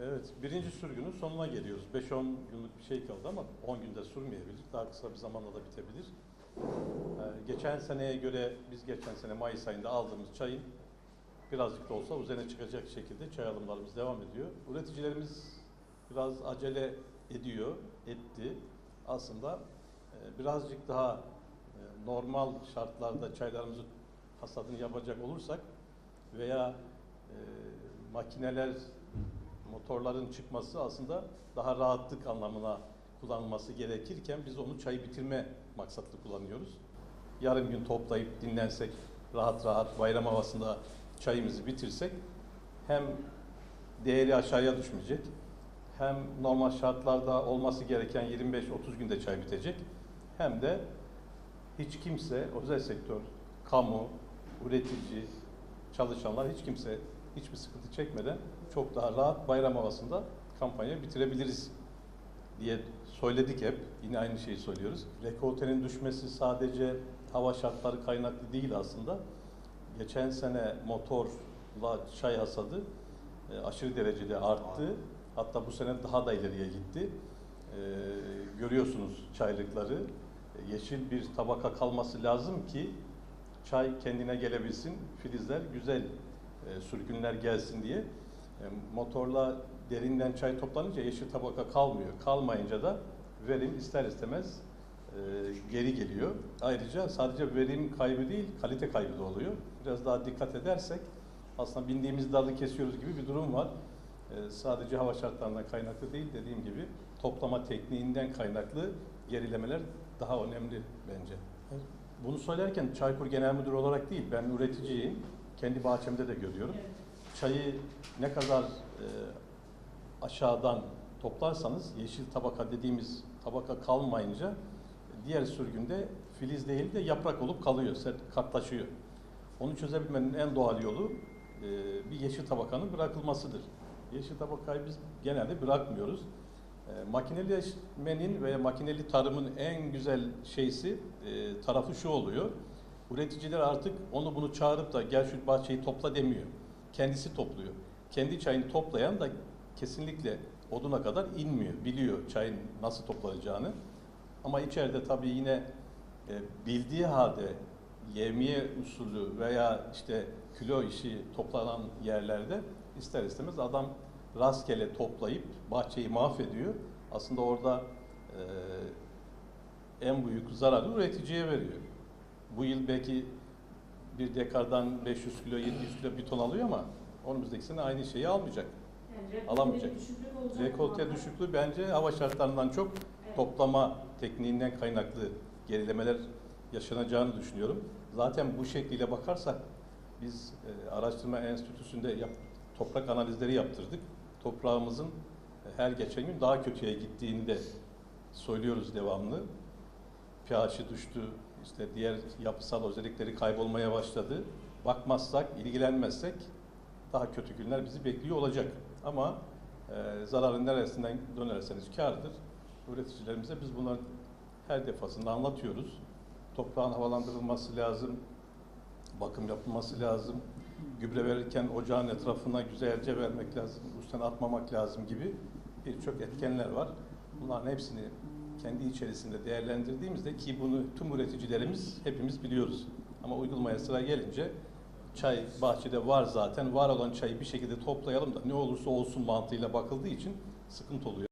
Evet, birinci sürgünün sonuna geliyoruz. 5-10 günlük bir şey kaldı ama 10 günde sürmeyebilir. Daha kısa bir zamanda da bitebilir. Ee, geçen seneye göre biz geçen sene Mayıs ayında aldığımız çayın birazcık da olsa üzerine çıkacak şekilde çay alımlarımız devam ediyor. Üreticilerimiz biraz acele ediyor, etti. Aslında e, birazcık daha e, normal şartlarda çaylarımızı hasadını yapacak olursak veya e, makineler motorların çıkması aslında daha rahatlık anlamına kullanılması gerekirken biz onu çayı bitirme maksatlı kullanıyoruz. Yarım gün toplayıp dinlensek, rahat rahat bayram havasında çayımızı bitirsek hem değeri aşağıya düşmeyecek, hem normal şartlarda olması gereken 25-30 günde çay bitecek, hem de hiç kimse, özel sektör, kamu, üretici, çalışanlar hiç kimse hiçbir sıkıntı çekmeden çok daha rahat bayram havasında kampanyayı bitirebiliriz diye söyledik hep. Yine aynı şeyi söylüyoruz. Rekoltenin düşmesi sadece hava şartları kaynaklı değil aslında. Geçen sene motorla çay hasadı e, aşırı derecede arttı. Hatta bu sene daha da ileriye gitti. E, görüyorsunuz çaylıkları. E, yeşil bir tabaka kalması lazım ki çay kendine gelebilsin, filizler güzel e, sürgünler gelsin diye. E, motorla derinden çay toplanınca yeşil tabaka kalmıyor. Kalmayınca da verim ister istemez e, geri geliyor. Ayrıca sadece verim kaybı değil, kalite kaybı da oluyor. Biraz daha dikkat edersek aslında bindiğimiz dalı kesiyoruz gibi bir durum var. E, sadece hava şartlarından kaynaklı değil, dediğim gibi toplama tekniğinden kaynaklı gerilemeler daha önemli bence. Bunu söylerken Çaykur Genel Müdürü olarak değil, ben üreticiyim. Kendi bahçemde de görüyorum. Çayı ne kadar e, aşağıdan toplarsanız yeşil tabaka dediğimiz tabaka kalmayınca diğer sürgünde filiz değil de yaprak olup kalıyor, sert katlaşıyor. Onu çözebilmenin en doğal yolu e, bir yeşil tabakanın bırakılmasıdır. Yeşil tabakayı biz genelde bırakmıyoruz. E, makineleşmenin ve makineli tarımın en güzel şeysi e, tarafı şu oluyor. Üreticiler artık onu bunu çağırıp da gel şu bahçeyi topla demiyor. Kendisi topluyor. Kendi çayını toplayan da kesinlikle oduna kadar inmiyor. Biliyor çayın nasıl toplanacağını. Ama içeride tabii yine e, bildiği halde yevmiye usulü veya işte kilo işi toplanan yerlerde ister istemez adam rastgele toplayıp bahçeyi mahvediyor. Aslında orada e, en büyük zararı üreticiye veriyor. Bu yıl belki bir dekardan 500 kilo, 700 kilo bir ton alıyor ama önümüzdeki sene aynı şeyi almayacak. Yani Alamayacak. Rekolte düşüklüğü bence hava şartlarından çok Evet. toplama tekniğinden kaynaklı gerilemeler yaşanacağını düşünüyorum. Zaten bu şekliyle bakarsak biz e, araştırma enstitüsünde yap- toprak analizleri yaptırdık. Toprağımızın e, her geçen gün daha kötüye gittiğini de söylüyoruz devamlı. pH'i düştü, işte diğer yapısal özellikleri kaybolmaya başladı. Bakmazsak, ilgilenmezsek daha kötü günler bizi bekliyor olacak. Ama e, zararın neresinden dönerseniz kârdır. Üreticilerimize biz bunları her defasında anlatıyoruz. Toprağın havalandırılması lazım, bakım yapılması lazım. Gübre verirken ocağın etrafına güzelce vermek lazım, üstten atmamak lazım gibi birçok etkenler var. Bunların hepsini kendi içerisinde değerlendirdiğimizde ki bunu tüm üreticilerimiz hepimiz biliyoruz. Ama uygulamaya sıra gelince çay bahçede var zaten. Var olan çayı bir şekilde toplayalım da ne olursa olsun mantığıyla bakıldığı için sıkıntı oluyor.